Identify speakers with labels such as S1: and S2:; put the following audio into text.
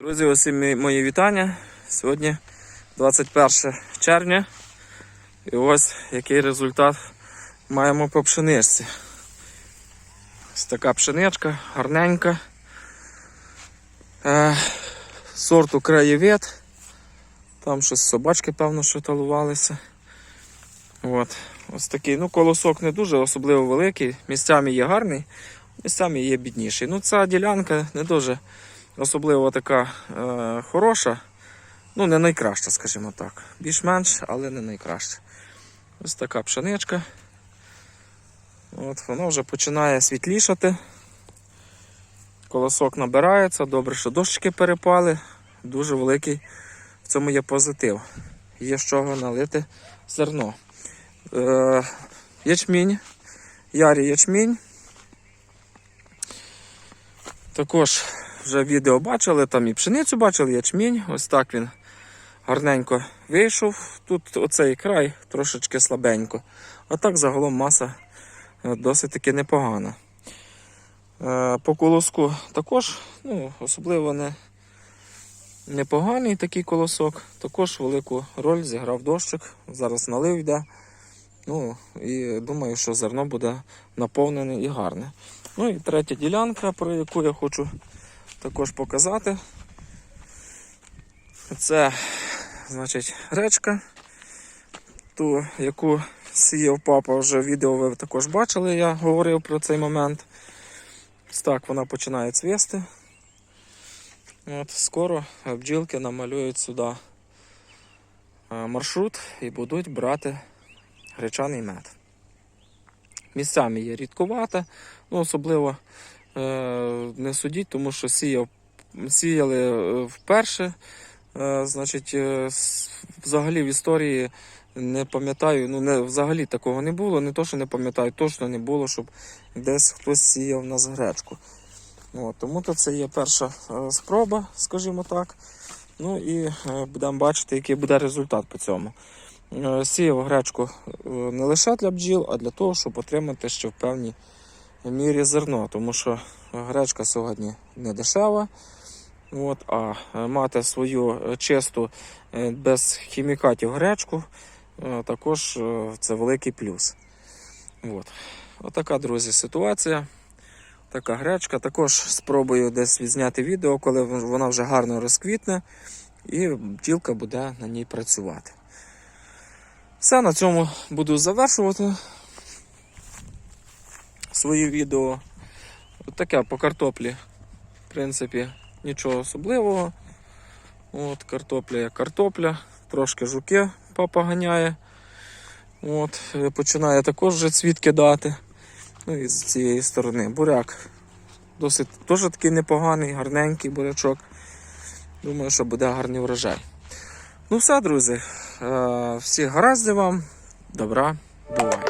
S1: Друзі, усім мі- мої вітання. Сьогодні 21 червня. І ось який результат маємо по пшеничці. Ось така пшеничка, гарненька. Е, сорту краєвид. Там щось собачки, певно, що талувалися. От. Ось такий. Ну, колосок не дуже особливо великий. Місцями є гарний, місцями є бідніший. Ну, ця ділянка не дуже особливо така е, хороша. Ну, не найкраща, скажімо так. Більш-менш, але не найкраща. Ось така пшеничка. От, воно вже починає світлішати. Колосок набирається, добре, що дощики перепали. Дуже великий в цьому є позитив. Є з чого налити зерно. Е, ячмінь, ярі ячмінь. Також вже відео бачили, там і пшеницю бачили, ячмінь. Ось так він гарненько вийшов. Тут оцей край трошечки слабенько. А так загалом маса е, досить таки непогана. Е, По колоску також ну, особливо не, непоганий такий колосок. Також велику роль зіграв дощик. Зараз налив йде. Ну, і думаю, що зерно буде наповнене і гарне. Ну і третя ділянка, про яку я хочу також показати. Це, значить, речка, ту, яку сіяв папа, вже відео ви також бачили, я говорив про цей момент. Так вона починає цвісти. От, скоро бджілки намалюють сюди е, маршрут і будуть брати гречаний мед. Місцями є рідкувата, ну особливо не судіть, тому що сіяв, сіяли е, вперше. Е, значить, е, взагалі в історії не пам'ятаю, ну не, взагалі такого не було. Не то, що не пам'ятаю, точно не було, щоб десь хтось сіяв нас гречку. От, тому то це є перша е, спроба, скажімо так. Ну і е, будемо бачити, який буде результат по цьому. Е, Сіяв гречку е, не лише для бджіл, а для того, щоб отримати ще в мірі зерно, тому що гречка сьогодні не дешева. От, а мати свою чисту е, без хімікатів гречку е, також е, це великий плюс. От. Отака, друзі, ситуація. Така гречка. Також спробую десь відзняти відео, коли вона вже гарно розквітне, і бджілка буде на ній працювати. Все, на цьому буду завершувати свої відео. От таке по картоплі, в принципі, нічого особливого. От, картопля як картопля, трошки жуки папа ганяє. От, е, починає також вже цвіт кидати. Ну і з цієї сторони буряк. Досить теж такий непоганий, гарненький бурячок. Думаю, що буде гарний врожай. Ну все, друзі. Е, Всіх гараздів вам. Добра, бувай.